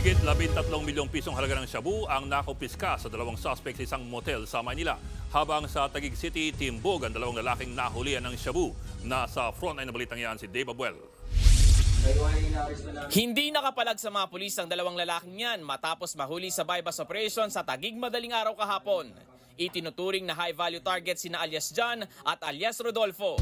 Higit 13 milyong pisong halaga ng shabu ang nakupiska sa dalawang suspect sa isang motel sa Maynila. Habang sa Taguig City, timbog ang dalawang lalaking nahulihan ng shabu. Nasa frontline na balitang yan si Dave Abuel. Hindi nakapalag sa mga pulis ang dalawang lalaking yan matapos mahuli sa bypass operation sa Tagig madaling araw kahapon. Itinuturing na high-value target sina alias John at alias Rodolfo.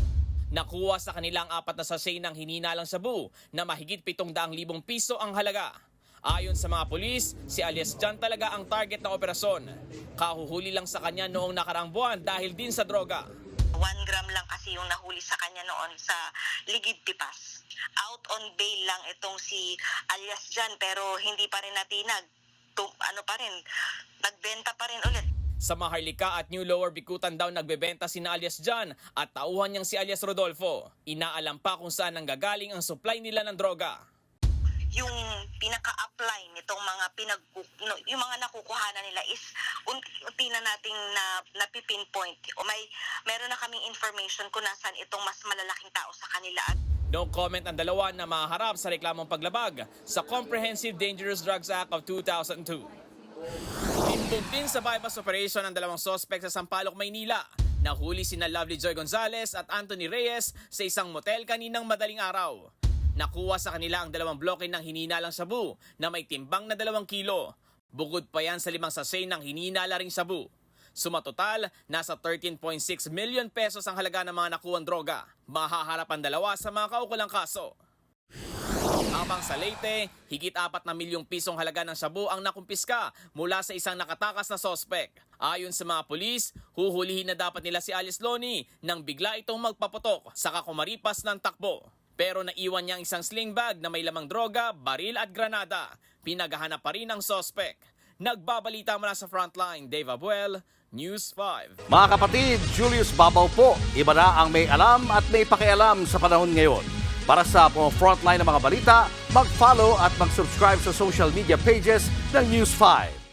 Nakuha sa kanilang apat na sachet ng hininalang sabu na mahigit 700,000 piso ang halaga. Ayon sa mga pulis, si alias John talaga ang target ng operasyon. Kahuhuli lang sa kanya noong nakarang buwan dahil din sa droga. 1 gram lang kasi yung nahuli sa kanya noon sa Ligid Pipas. Out on bail lang itong si alias Jan pero hindi pa rin natinag. Tu- ano pa rin, nagbenta pa rin ulit. Sa Maharlika at New Lower Bikutan daw nagbebenta si na alias John at tauhan niyang si alias Rodolfo. Inaalam pa kung saan nanggagaling ang supply nila ng droga. Yung pinaka-apply nitong mga pinag yung mga nakukuhanan nila is unti-unti na nating na napipinpoint o may meron na kaming information kung nasaan itong mas malalaking tao sa kanila at No comment ang dalawa na maharap sa reklamong paglabag sa Comprehensive Dangerous Drugs Act of 2002. Tindog din sa bypass operation ang dalawang sospek sa Sampaloc, Maynila. Nahuli sina Lovely Joy Gonzalez at Anthony Reyes sa isang motel kaninang madaling araw. Nakuha sa kanila ang dalawang bloke ng hininalang sabu na may timbang na dalawang kilo. Bukod pa yan sa limang sachet ng hininala ring sabu. Sumatotal, nasa 13.6 million pesos ang halaga ng mga nakuwang droga. Mahaharap ang dalawa sa mga kaukulang kaso. Habang sa Leyte, higit apat na milyong pisong halaga ng sabu ang nakumpiska mula sa isang nakatakas na sospek. Ayon sa mga pulis, huhulihin na dapat nila si Alice Loni nang bigla itong magpaputok sa kakumaripas ng takbo. Pero naiwan niya ang isang sling bag na may lamang droga, baril at granada. Pinaghahanap pa rin ang sospek. Nagbabalita mula sa frontline, Dave Abuel, News 5. Mga kapatid, Julius Babaw po. Iba na ang may alam at may pakialam sa panahon ngayon. Para sa mga frontline ng mga balita, mag-follow at mag-subscribe sa social media pages ng News 5.